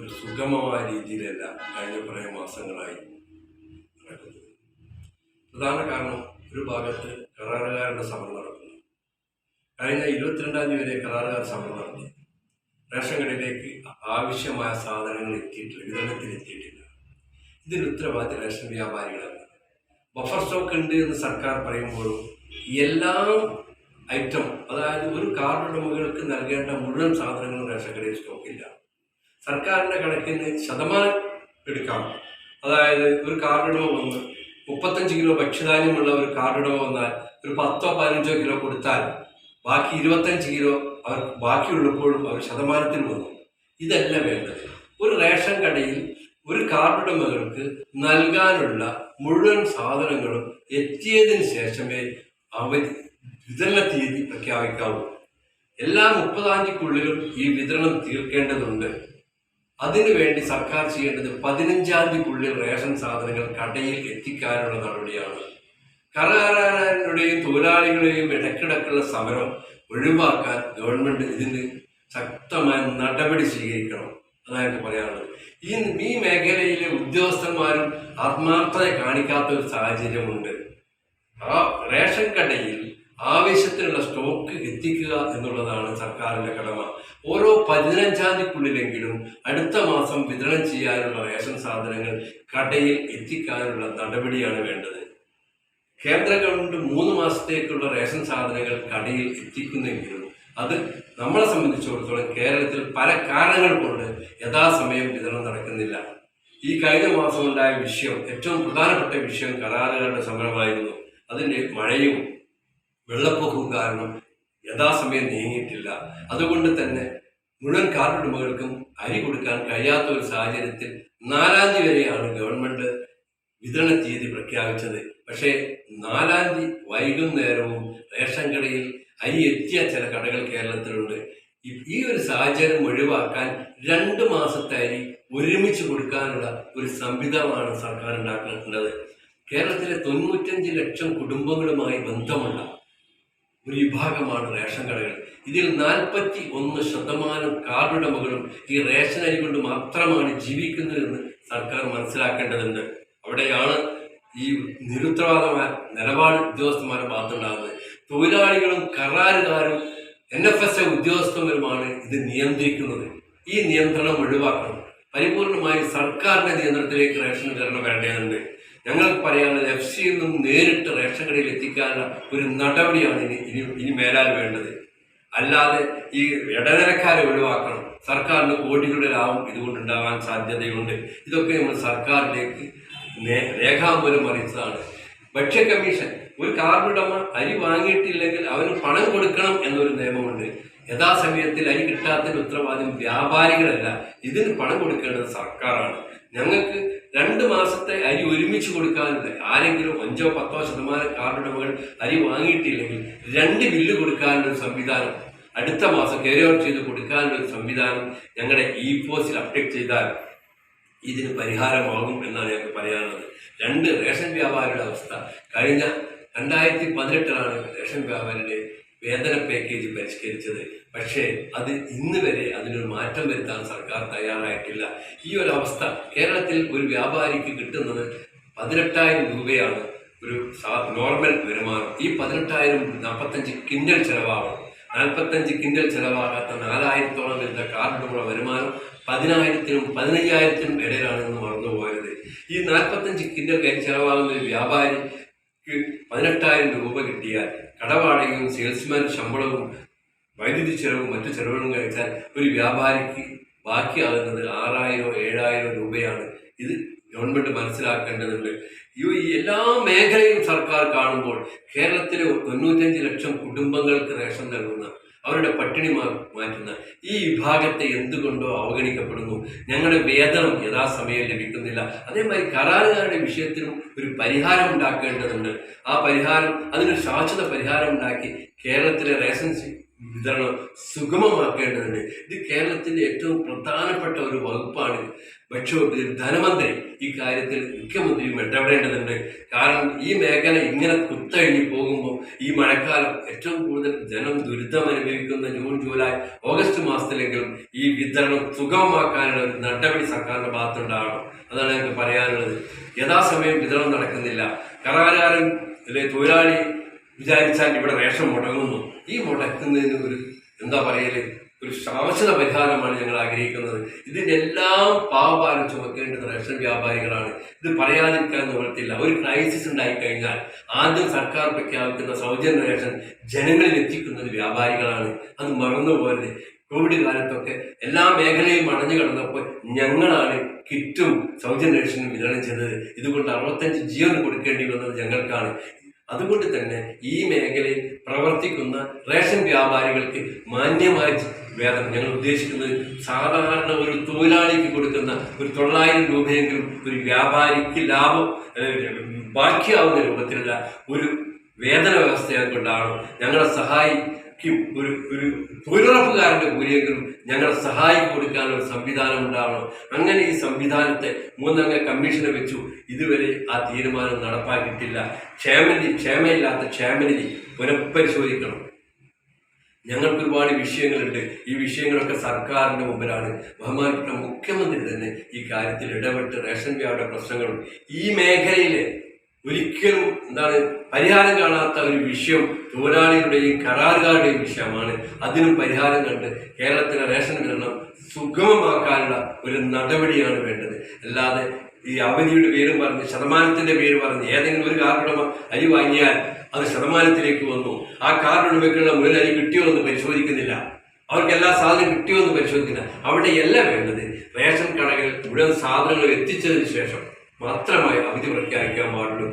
ഒരു സുഗമമായ രീതിയിലല്ല കഴിഞ്ഞ കുറേ മാസങ്ങളായി നടക്കുന്നത്. പ്രധാന കാരണം ഒരു ഭാഗത്ത് കരാറുകാരുടെ സമരം നടക്കുന്നു. കഴിഞ്ഞ ഇരുപത്തിരണ്ടാം തീയതി വരെ കരാറുകാർ സമരം നടത്തി റേഷൻ കടയിലേക്ക് ആവശ്യമായ സാധനങ്ങൾ എത്തിയിട്ടില്ല വിതരണത്തിൽ എത്തിയിട്ടില്ല. ഇതിന് ഉത്തരവാദി റേഷൻ വ്യാപാരികളാണ്. ബഫർ സ്റ്റോക്ക് ഉണ്ട് എന്ന് സർക്കാർ പറയുമ്പോഴും എല്ലാ ഐറ്റം അതായത് ഒരു കാർഡ് ഉടമകൾക്ക് നൽകേണ്ട മുഴുവൻ സാധനങ്ങളും റേഷൻ കടയിൽ സ്റ്റോക്കില്ല. സർക്കാരിന്റെ കണക്കിന് ശതമാനം എടുക്കാം. അതായത് ഒരു കാർഡ് ഉടമ വന്ന് മുപ്പത്തഞ്ച് കിലോ ഭക്ഷ്യധാന്യമുള്ള ഒരു കാർഡ് വന്നാൽ ഒരു പത്തോ പതിനഞ്ചോ കിലോ കൊടുത്താൽ ബാക്കി ഇരുപത്തഞ്ച് കിലോ അവർ ബാക്കിയുള്ളപ്പോഴും അവർ ശതമാനത്തിൽ വന്നു. ഇതല്ല വേണ്ടത്. ഒരു റേഷൻ കടയിൽ ഒരു കാർഡുടമകൾക്ക് നൽകാനുള്ള മുഴുവൻ സാധനങ്ങളും എത്തിയതിന് ശേഷമേ അവർ വിതരണ തീയതി പ്രഖ്യാപിക്കാവൂ. എല്ലാ മുപ്പതാം തീയതിക്കുള്ളിലും ഈ വിതരണം തീർക്കേണ്ടതുണ്ട്. അതിനുവേണ്ടി സർക്കാർ ചെയ്യേണ്ടത് പതിനഞ്ചാം തീയതിക്കുള്ളിൽ റേഷൻ സാധനങ്ങൾ കടയിൽ എത്തിക്കാനുള്ള നടപടിയാണ്. കരാറുകാരുടെയും തൊഴിലാളികളുടെയും ഇടക്കിടക്കുള്ള സമരം ഒഴിവാക്കാൻ ഗവൺമെന്റ് ഇതിന് ശക്തമായ നടപടി സ്വീകരിക്കണം എനിക്ക് പറയാനുള്ളത്. ഈ ഈ മേഖലയിലെ ഉദ്യോഗസ്ഥന്മാരും ആത്മാർത്ഥത കാണിക്കാത്ത ഒരു സാഹചര്യമുണ്ട്. ആ റേഷൻ കടയിൽ ആവശ്യത്തിനുള്ള സ്റ്റോക്ക് എത്തിക്കുക എന്നുള്ളതാണ് സർക്കാരിന്റെ കടമ. ഓരോ പതിനഞ്ചാം തീയതിക്കുള്ളിലെങ്കിലും അടുത്ത മാസം വിതരണം ചെയ്യാനുള്ള റേഷൻ സാധനങ്ങൾ കടയിൽ എത്തിക്കാനുള്ള നടപടിയാണ് വേണ്ടത്. കേന്ദ്ര ഗവൺമെന്റ് മൂന്ന് മാസത്തേക്കുള്ള റേഷൻ സാധനങ്ങൾ കടയിൽ എത്തിക്കുന്നെങ്കിലും അത് നമ്മളെ സംബന്ധിച്ചിടത്തോളം കേരളത്തിൽ പല കാരണങ്ങൾ കൊണ്ട് യഥാസമയം വിതരണം നടക്കുന്നില്ല. ഈ കഴിഞ്ഞ മാസം ഉണ്ടായ വിഷയം ഏറ്റവും പ്രധാനപ്പെട്ട വിഷയം കരാറുകാരുടെ സമരമായിരുന്നു. അതിന്റെ മഴയും വെള്ളപ്പൊക്കവും കാരണം യഥാസമയം നീങ്ങിയിട്ടില്ല. അതുകൊണ്ട് തന്നെ മുഴുവൻ കാർഡുടമകൾക്കും അരി കൊടുക്കാൻ കഴിയാത്ത ഒരു സാഹചര്യത്തിൽ നാലാം തീയതി വരെയാണ് ഗവൺമെന്റ് വിതരണ തീയതി പ്രഖ്യാപിച്ചത്. പക്ഷേ നാലാം തീയതി വൈകുന്നേരവും റേഷൻ കടയിൽ അരി എത്തിയ ചില കടകൾ കേരളത്തിലുണ്ട്. ഈ ഒരു സാഹചര്യം ഒഴിവാക്കാൻ രണ്ട് മാസത്തെ അരി ഒരുമിച്ച് കൊടുക്കാനുള്ള ഒരു സംവിധാനമാണ് സർക്കാർ ഉണ്ടാക്കേണ്ടത്. കേരളത്തിലെ തൊണ്ണൂറ്റഞ്ച് ലക്ഷം കുടുംബങ്ങളുമായി ബന്ധമുള്ള ഒരു വിഭാഗമാണ് റേഷൻ കടകൾ. ഇതിൽ നാൽപ്പത്തി ഒന്ന് ശതമാനം കാർഡുടമകളും ഈ റേഷൻ അരി കൊണ്ട് മാത്രമാണ് ജീവിക്കുന്നതെന്ന് സർക്കാർ മനസ്സിലാക്കേണ്ടതുണ്ട്. അവിടെയാണ് ഈ നിരുത്തരവാദമായ നിലപാട് ഉദ്യോഗസ്ഥന്മാരെ ഭാഗത്തുണ്ടാകുന്നത്. തൊഴിലാളികളും കരാറുകാരും എൻ എഫ് എസ് എ ഉദ്യോഗസ്ഥന്മാരുമാണ് ഇത് നിയന്ത്രിക്കുന്നത്. ഈ നിയന്ത്രണം ഒഴിവാക്കണം. പരിപൂർണമായി സർക്കാരിന്റെ നിയന്ത്രണത്തിലേക്ക് റേഷൻ വിതരണം വരേണ്ടതുണ്ട്. ഞങ്ങൾക്ക് പറയാനുള്ളത് എഫ് സിയിൽ നിന്നും നേരിട്ട് റേഷൻ കടയിൽ എത്തിക്കാനുള്ള ഒരു നടപടിയാണ് ഇനി ഇനി ഇനി മേലാൽ വേണ്ടത്. അല്ലാതെ ഈ ഇടനിലക്കാരെ ഒഴിവാക്കണം. സർക്കാരിന് കോടികളുടെ ലാഭം ഇതുകൊണ്ടുണ്ടാകാൻ സാധ്യതയുണ്ട്. ഇതൊക്കെ നമ്മൾ സർക്കാരിലേക്ക് രേഖാമൂലം അറിയിച്ചതാണ്. ഭക്ഷ്യ കമ്മീഷൻ ഒരു കാർഡുടമ അരി വാങ്ങിയിട്ടില്ലെങ്കിൽ അവന് പണം കൊടുക്കണം എന്നൊരു നിയമമുണ്ട്. യഥാസമയത്തിൽ അരി കിട്ടാത്തതിന് ഉത്തരവാദിത്വം വ്യാപാരികളല്ല. ഇതിന് പണം കൊടുക്കേണ്ടത് സർക്കാരാണ്. ഞങ്ങൾക്ക് രണ്ട് മാസത്തെ അരി ഒരുമിച്ച് കൊടുക്കാനുണ്ട് ആരെങ്കിലും അഞ്ചോ പത്തോ ശതമാനം കാർഡുടമകൾ അരി വാങ്ങിയിട്ടില്ലെങ്കിൽ രണ്ട് ബില്ല് കൊടുക്കാനുള്ള സംവിധാനം അടുത്ത മാസം കെയർ ഓവർ ചെയ്ത് കൊടുക്കാനുള്ള സംവിധാനം ഞങ്ങളുടെ ഇ പോസ്റ്റിൽ അപ്ഡേറ്റ് ചെയ്താൽ ഇതിന് പരിഹാരമാകും എന്നാണ് ഞങ്ങൾക്ക് പറയാനുള്ളത്. രണ്ട് റേഷൻ വ്യാപാരിയുടെ അവസ്ഥ. കഴിഞ്ഞ രണ്ടായിരത്തി പതിനെട്ടിലാണ് റേഷൻ വ്യാപാരിയുടെ വേതന പാക്കേജ് പരിഷ്കരിച്ചത്. പക്ഷേ അത് ഇന്ന് വരെ അതിനൊരു മാറ്റം വരുത്താൻ സർക്കാർ തയ്യാറായിട്ടില്ല. ഈ ഒരു അവസ്ഥ കേരളത്തിൽ ഒരു വ്യാപാരിക്ക് കിട്ടുന്നത് പതിനെട്ടായിരം രൂപയാണ് ഒരു നോർമൽ വരുമാനം. ഈ പതിനെട്ടായിരം നാൽപ്പത്തഞ്ച് കിൻഡൽ ചെലവാകണം നാൽപ്പത്തഞ്ച് കിൻഡൽ ചെലവാകാത്ത നാലായിരത്തോളം വരുന്ന കാർഡുകളുടെ വരുമാനം പതിനായിരത്തിനും പതിനയ്യായിരത്തിനും ഇടയിലാണെന്ന് മറന്നുപോയത് ഈ നാൽപ്പത്തഞ്ച് കിൻഡൽ ചെലവാകുന്ന ഒരു വ്യാപാരിക്ക് പതിനെട്ടായിരം രൂപ കിട്ടിയാൽ കടവാടകയും സെയിൽസ്മാൻ ശമ്പളവും വൈദ്യുതി ചെലവും മറ്റു ചെലവുകളും കഴിച്ചാൽ ഒരു വ്യാപാരിക്ക് ബാക്കിയാകുന്നത് ആറായിരോ ഏഴായിരോ രൂപയാണ്. ഇത് ഗവൺമെന്റ് മനസ്സിലാക്കേണ്ടതുണ്ട്. ഈ എല്ലാ മേഖലയും സർക്കാർ കാണുമ്പോൾ കേരളത്തിലെ തൊണ്ണൂറ്റഞ്ച് ലക്ഷം കുടുംബങ്ങൾക്ക് റേഷൻ നൽകുന്ന അവരുടെ പട്ടിണി മാറ്റുന്ന ഈ വിഭാഗത്തെ എന്തുകൊണ്ടോ അവഗണിക്കപ്പെടുന്നു? ഞങ്ങളുടെ വേതനം യഥാസമയം ലഭിക്കുന്നില്ല. അതേമാതിരി കരാറുകാരുടെ വിഷയത്തിനും ഒരു പരിഹാരം ഉണ്ടാക്കേണ്ടതുണ്ട്. ആ പരിഹാരം അതിനൊരു ശാശ്വത പരിഹാരം ഉണ്ടാക്കി കേരളത്തിലെ റേഷൻ വിതരണം സുഗമമാക്കേണ്ടതുണ്ട്. ഇത് കേരളത്തിന്റെ ഏറ്റവും പ്രധാനപ്പെട്ട ഒരു വകുപ്പാണ്. ഭക്ഷ്യമന്ത്രി ധനമന്ത്രി ഈ കാര്യത്തിൽ മുഖ്യമന്ത്രിയും ഇടപെടേണ്ടതുണ്ട്. കാരണം ഈ മേഖല ഇങ്ങനെ കുത്തഴിഞ്ഞു പോകുമ്പോൾ ഈ മഴക്കാലം ഏറ്റവും കൂടുതൽ ജനം ദുരിതം അനുഭവിക്കുന്ന ജൂൺ ജൂലൈ ഓഗസ്റ്റ് മാസത്തിലെങ്കിലും ഈ വിതരണം സുഗമമാക്കാനുള്ള ഒരു നടപടി സർക്കാരിന്റെ ഭാഗത്തുണ്ടാകണം. അതാണ് എനിക്ക് പറയാനുള്ളത്. യഥാസമയം വിതരണം നടക്കുന്നില്ല. കരാറുകാരൻ അല്ലെ തൊഴിലാളി വിചാരിച്ചാൽ ഇവിടെ റേഷൻ മുടങ്ങുന്നു. ഈ മുടക്കുന്നതിന് ഒരു എന്താ പറയൽ ഒരു ശാശ്വത പരിഹാരമാണ് ഞങ്ങൾ ആഗ്രഹിക്കുന്നത്. ഇതിനെല്ലാം പാവഭാരം ചുമക്കേണ്ടത് റേഷൻ വ്യാപാരികളാണ്. ഇത് പറയാതിരിക്കാൻ നിവർത്തില്ല ഒരു ക്രൈസിസ് ഉണ്ടായി കഴിഞ്ഞാൽ ആദ്യം സർക്കാർ പ്രഖ്യാപിക്കുന്ന സൗജന്യ റേഷൻ ജനങ്ങളിൽ എത്തിക്കുന്നത് വ്യാപാരികളാണ്. അത് മറന്നു പോരുത് കോവിഡ് കാലത്തൊക്കെ എല്ലാ മേഖലയും അടഞ്ഞു കിടന്നപ്പോൾ ഞങ്ങളാണ് കിറ്റും സൗജന്യ റേഷനും വിതരണം ചെയ്തത്. ഇതുകൊണ്ട് അറുപത്തഞ്ച് ജീവൻ കൊടുക്കേണ്ടി വന്നത് ഞങ്ങൾക്കാണ്. അതുകൊണ്ട് തന്നെ ഈ മേഖലയിൽ പ്രവർത്തിക്കുന്ന റേഷൻ വ്യാപാരികൾക്ക് മാന്യമായ വേതനം. ഞങ്ങൾ ഉദ്ദേശിക്കുന്നത് സാധാരണ ഒരു തൊഴിലാളിക്ക് കൊടുക്കുന്ന ഒരു തൊള്ളായിരം രൂപയെങ്കിലും ഒരു വ്യാപാരിക്ക് ലാഭം ബാക്കിയാവുന്ന രൂപത്തിലുള്ള ഒരു വേതന വ്യവസ്ഥ കൊണ്ടാണ് ഞങ്ങളെ സഹായിക്കും. ഒരു ഒരു തൊഴിലുറപ്പുകാരന്റെ കൂലിയെങ്കിലും ഞങ്ങളെ സഹായി കൊടുക്കാനുള്ള ഒരു സംവിധാനം ഉണ്ടാവണം. അങ്ങനെ ഈ സംവിധാനത്തെ മൂന്നംഗ കമ്മീഷനെ വെച്ചു ഇതുവരെ ആ തീരുമാനം നടപ്പാക്കിയിട്ടില്ല. ക്ഷേമനിധി ക്ഷേമയില്ലാത്ത ക്ഷേമനിധി പുനഃപരിശോധിക്കണം. ഞങ്ങൾക്ക് ഒരുപാട് വിഷയങ്ങളുണ്ട്. ഈ വിഷയങ്ങളൊക്കെ സർക്കാരിന്റെ മുമ്പിലാണ്. ബഹുമാനപ്പെട്ട മുഖ്യമന്ത്രി തന്നെ ഈ കാര്യത്തിൽ ഇടപെട്ട് റേഷൻ വ്യാപാര പ്രശ്നങ്ങളും ഈ മേഖലയിലെ ഒരിക്കലും എന്താണ് പരിഹാരം കാണാത്ത ഒരു വിഷയം തൊഴിലാളികളുടെയും കരാറുകാരുടെയും വിഷയമാണ്. അതിനും പരിഹാരം കണ്ട് കേരളത്തിലെ റേഷൻ വിതരണം സുഗമമാക്കാനുള്ള ഒരു നടപടിയാണ് വേണ്ടത്. അല്ലാതെ ഈ അവധിയുടെ പേരും പറഞ്ഞ് ശതമാനത്തിന്റെ പേര് പറഞ്ഞ് ഏതെങ്കിലും ഒരു കാർഡുടമ അരി വാങ്ങിയാൽ അത് ശതമാനത്തിലേക്ക് വന്നു. ആ കാർഡുടമയ്ക്കുള്ള മുതൽ അരി കിട്ടിയോ എന്ന് പരിശോധിക്കുന്നില്ല. അവർക്ക് എല്ലാ സാധനവും കിട്ടിയോ എന്ന് പരിശോധിക്കുന്നില്ല അവിടെയല്ല വേണ്ടത്. റേഷൻ കടകൾ മുഴുവൻ സാധനങ്ങൾ എത്തിച്ചതിന് ശേഷം മാത്രമായി അവധി പ്രഖ്യാപിക്കാൻ പാടുള്ളൂ.